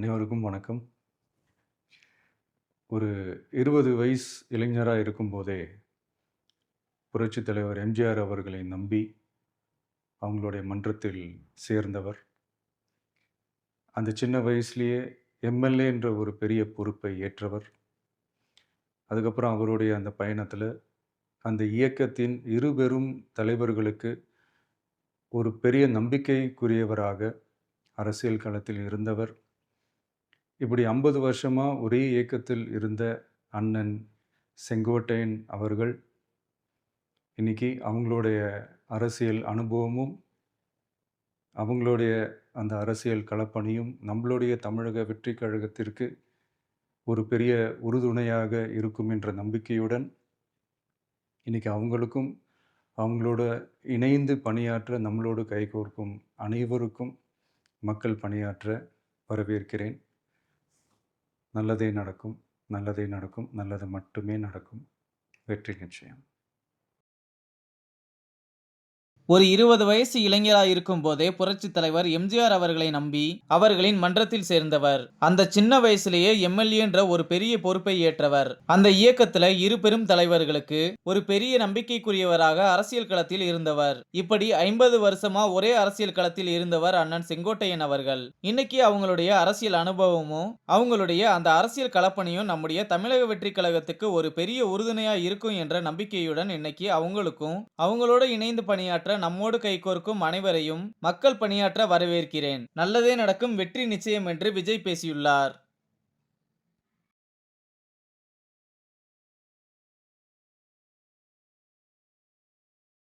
அனைவருக்கும் வணக்கம். ஒரு 20 வயசு இளைஞராக இருக்கும்போதே, புரட்சித் தலைவர் எம்ஜிஆர் அவர்களை நம்பி, அவங்களுடைய மன்றத்தில் சேர்ந்தவர். அந்த சின்ன வயசுலேயே எம்.எல்.ஏ. என்ற ஒரு பெரிய பொறுப்பை ஏற்றவர். அதுக்கப்புறம் அவருடைய அந்த பயணத்தில் அந்த இயக்கத்தின் இருபெரும் தலைவர்களுக்கு ஒரு பெரிய நம்பிக்கைக்குரியவராக அரசியல் களத்தில் இருந்தவர். இப்படி ஐம்பது வருஷமாக ஒரே இயக்கத்தில் இருந்த அண்ணன் செங்கோட்டையன் அவர்கள், இன்னைக்கு அவங்களுடைய அரசியல் அனுபவமும், அவங்களுடைய அந்த அரசியல் களப்பணியும் நம்மளுடைய தமிழக வெற்றி கழகத்திற்கு ஒரு பெரிய உறுதுணையாக இருக்கும் என்ற நம்பிக்கையுடன், இன்னைக்கு அவங்களுக்கும், அவங்களோட இணைந்து பணியாற்ற நம்மளோடு கைகோர்க்கும் அனைவருக்கும் மக்கள் பணியாற்ற வரவேற்கிறேன். நல்லதே நடக்கும், நல்லதே நடக்கும், நல்லது மட்டுமே நடக்கும். வெற்றி நிச்சயம். ஒரு 20 வயசு இளைஞராக இருக்கும் போதே புரட்சித் தலைவர் எம்ஜிஆர் அவர்களை நம்பி, அவர்களின் மன்றத்தில் சேர்ந்தவர். அந்த சின்ன வயசுலேயே எம்.எல்.ஏ. என்ற ஒரு பெரிய பொறுப்பை ஏற்றவர். அந்த இயக்கத்துல இரு பெரும் தலைவர்களுக்கு ஒரு பெரிய நம்பிக்கைக்குரியவராக அரசியல் களத்தில் இருந்தவர். இப்படி 50 வருஷமா ஒரே அரசியல் களத்தில் இருந்தவர் அண்ணன் செங்கோட்டையன் அவர்கள். இன்னைக்கு அவங்களுடைய அரசியல் அனுபவமும், அவங்களுடைய அந்த அரசியல் களப்பணியும் நம்முடைய தமிழக வெற்றி கழகத்துக்கு ஒரு பெரிய உறுதுணையா இருக்கும் என்ற நம்பிக்கையுடன் இன்னைக்கு அவங்களுக்கும், அவங்களோட இணைந்து பணியாற்ற நம்மோடு கைகோர்க்கும் அனைவரையும் மக்கள் பணியாற்ற வரவேற்கிறேன். நல்லதே நடக்கும் வெற்றி நிச்சயம் என்று விஜய் பேசியுள்ளார்.